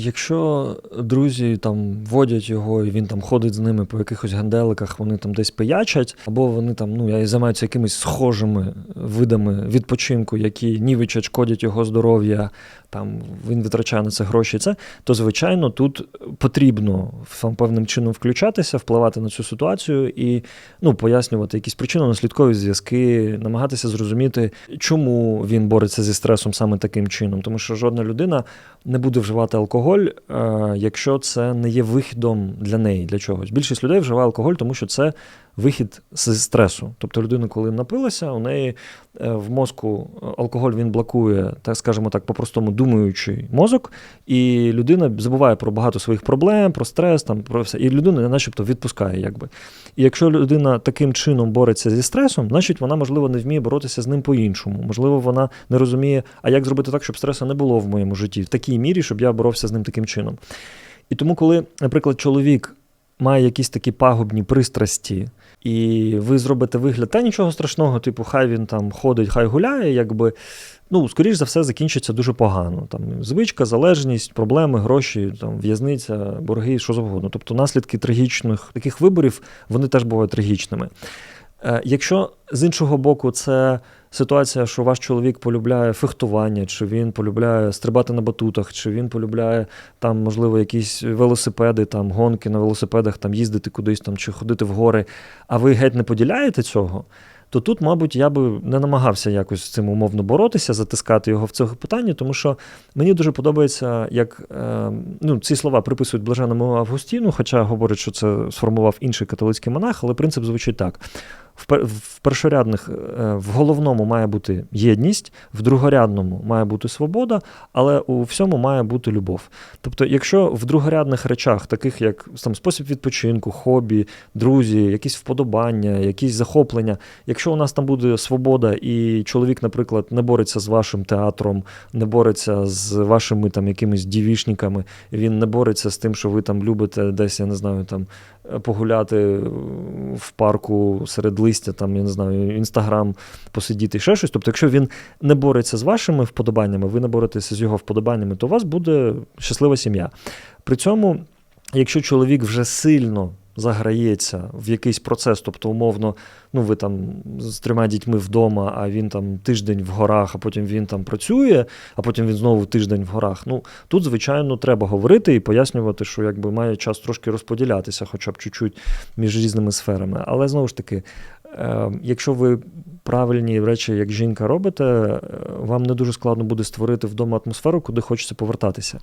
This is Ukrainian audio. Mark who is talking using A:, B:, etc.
A: Якщо друзі там водять його, і він там ходить з ними по якихось ганделиках, вони там десь пиячать, або вони там ну я- займаються якимись схожими видами відпочинку, які нівичать, шкодять його здоров'я, там він витрачає на це гроші. Це то звичайно тут потрібно там, певним чином включатися, впливати на цю ситуацію і ну пояснювати якісь причинно-наслідкові зв'язки, намагатися зрозуміти, чому він бореться зі стресом саме таким чином, тому що жодна людина не буде вживати алкоголь, е, якщо це не є вихідом для неї, для чогось. Більшість людей вживає алкоголь, тому що це вихід зі стресу. Тобто людина, коли напилася, у неї е, в мозку е, алкоголь він блокує, так скажімо так, по-простому думаючий мозок, і людина забуває про багато своїх проблем, про стрес, там про все. І людина, начебто, відпускає, якби. І якщо людина таким чином бореться зі стресом, значить вона, можливо, не вміє боротися з ним по-іншому. Можливо, вона не розуміє, а як зробити так, щоб стресу не було в моєму житті, в такій мірі, щоб я боровся з ним таким чином. І тому, коли, наприклад, чоловік має якісь такі пагубні пристрасті, і ви зробите вигляд, та нічого страшного, типу, хай він там ходить, хай гуляє, якби. Ну, скоріш за все, закінчиться дуже погано. Там звичка, залежність, проблеми, гроші, там в'язниця, борги, що завгодно. Тобто наслідки трагічних таких виборів вони теж бувають трагічними. Е, Якщо з іншого боку, це ситуація, що ваш чоловік полюбляє фехтування, чи він полюбляє стрибати на батутах, чи він полюбляє там, можливо, якісь велосипеди, там гонки на велосипедах, там їздити кудись там чи ходити в гори, а ви геть не поділяєте цього. То тут, мабуть, я би не намагався якось з цим умовно боротися, затискати його в цього питання, тому що мені дуже подобається, як е, ну, ці слова приписують блаженному Августіну, хоча говорять, що це сформував інший католицький монах, але принцип звучить так: в першорядних, е, в головному має бути єдність, в другорядному має бути свобода, але у всьому має бути любов. Тобто, якщо в другорядних речах, таких як там спосіб відпочинку, хобі, друзі, якісь вподобання, якісь захоплення, якщо у нас там буде свобода, і чоловік, наприклад, не бореться з вашим театром, не бореться з вашими там якимись дівішниками, він не бореться з тим, що ви там любите десь, я не знаю, там погуляти в парку серед листя, там, я не знаю, інстаграм посидіти, ще щось. Тобто, якщо він не бореться з вашими вподобаннями, ви не боретеся з його вподобаннями, то у вас буде щаслива сім'я. При цьому, якщо чоловік вже сильно заграється в якийсь процес, тобто, умовно, ну ви там з трьома дітьми вдома, а він там тиждень в горах, а потім він там працює, а потім він знову тиждень в горах. Ну тут, звичайно, треба говорити і пояснювати, що якби має час трошки розподілятися, хоча б чуть-чуть між різними сферами. Але знову ж таки, е, якщо ви правильні речі, як жінка робите, е, вам не дуже складно буде створити вдома атмосферу, куди хочеться повертатися.